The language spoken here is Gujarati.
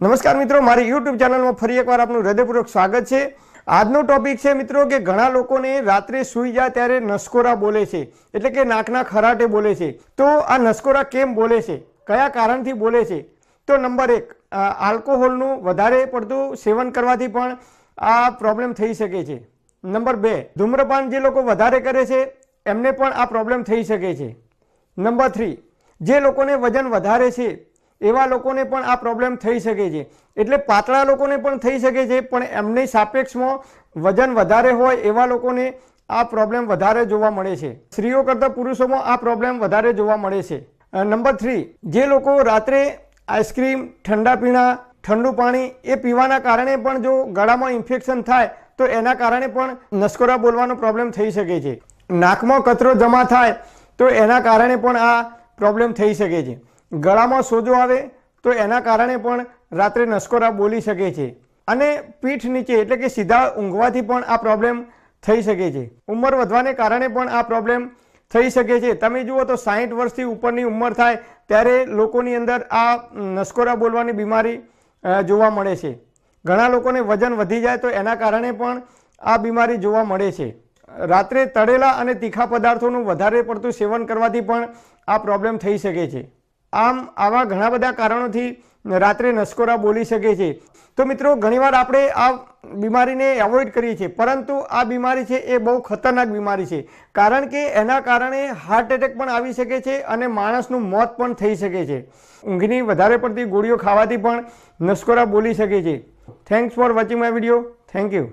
નમસ્કાર મિત્રો, મારી યુટ્યુબ ચેનલમાં ફરી એકવાર આપનું હૃદયપૂર્વક સ્વાગત છે. આજનો ટોપિક છે મિત્રો કે ઘણા લોકોને રાત્રે સૂઈ જાય ત્યારે નસકોરા બોલે છે. એટલે કે નાકના ખરાટે બોલે છે. તો આ નસકોરા કેમ બોલે છે? કયા કારણથી બોલે છે? તો નંબર એક આલ્કોહોલનું વધારે પડતું સેવન કરવાથી પણ આ પ્રોબ્લેમ થઈ શકે છે. નંબર બે, ધૂમ્રપાન જે લોકો વધારે કરે છે, એમને પણ આ પ્રોબ્લેમ થઈ શકે છે. નંબર થ્રી, જે લોકોને વજન વધારે છે એવા લોકોને પણ આ પ્રોબ્લેમ થઈ શકે છે. એટલે પાતળા લોકોને પણ થઈ શકે છે, પણ એમની સાપેક્ષમાં વજન વધારે હોય એવા લોકોને આ પ્રોબ્લેમ વધારે જોવા મળે છે. સ્ત્રીઓ કરતાં પુરુષોમાં આ પ્રોબ્લેમ વધારે જોવા મળે છે. નંબર થ્રી જે લોકો રાત્રે આઈસ્ક્રીમ ઠંડા પીણા, ઠંડુ પાણી એ પીવાના કારણે પણ જો ગળામાં ઇન્ફેક્શન થાય, તો એના કારણે પણ નસકોરા બોલવાનો પ્રોબ્લેમ થઈ શકે છે. નાકમાં કચરો જમા થાય, તો એના કારણે પણ આ પ્રોબ્લેમ થઈ શકે છે. ગળામાં સોજો આવે તો એના કારણે પણ રાત્રે નસકોરા બોલી શકે છે. અને પીઠ નીચે એટલે કે સીધા ઊંઘવાથી પણ આ પ્રોબ્લેમ થઈ શકે છે. ઉંમર વધવાને કારણે પણ આ પ્રોબ્લેમ થઈ શકે છે. તમે જુઓ તો સાહીઠ વર્ષથી ઉપરની ઉંમર થાય ત્યારે લોકોની અંદર આ નસકોરા બોલવાની બીમારી જોવા મળે છે. ઘણા લોકોને વજન વધી જાય તો એના કારણે પણ આ બીમારી જોવા મળે છે. રાત્રે તળેલા અને તીખા પદાર્થોનું વધારે પડતું સેવન કરવાથી પણ આ પ્રોબ્લેમ થઈ શકે છે. આમ આવા ઘણા બધા કારણોથી રાત્રે નસકોરા બોલી શકે છે. તો મિત્રો, ઘણીવાર આપણે આ બીમારીને એવોઇડ કરીએ છીએ. પરંતુ આ બીમારી છે એ બહુ ખતરનાક બીમારી છે. કારણ કે એના કારણે હાર્ટ એટેક પણ આવી શકે છે અને માણસનું મોત પણ થઈ શકે છે. ઊંઘની વધારે પડતી ગોળીઓ ખાવાથી પણ નસકોરા બોલી શકે છે. Thanks for watching my video thank you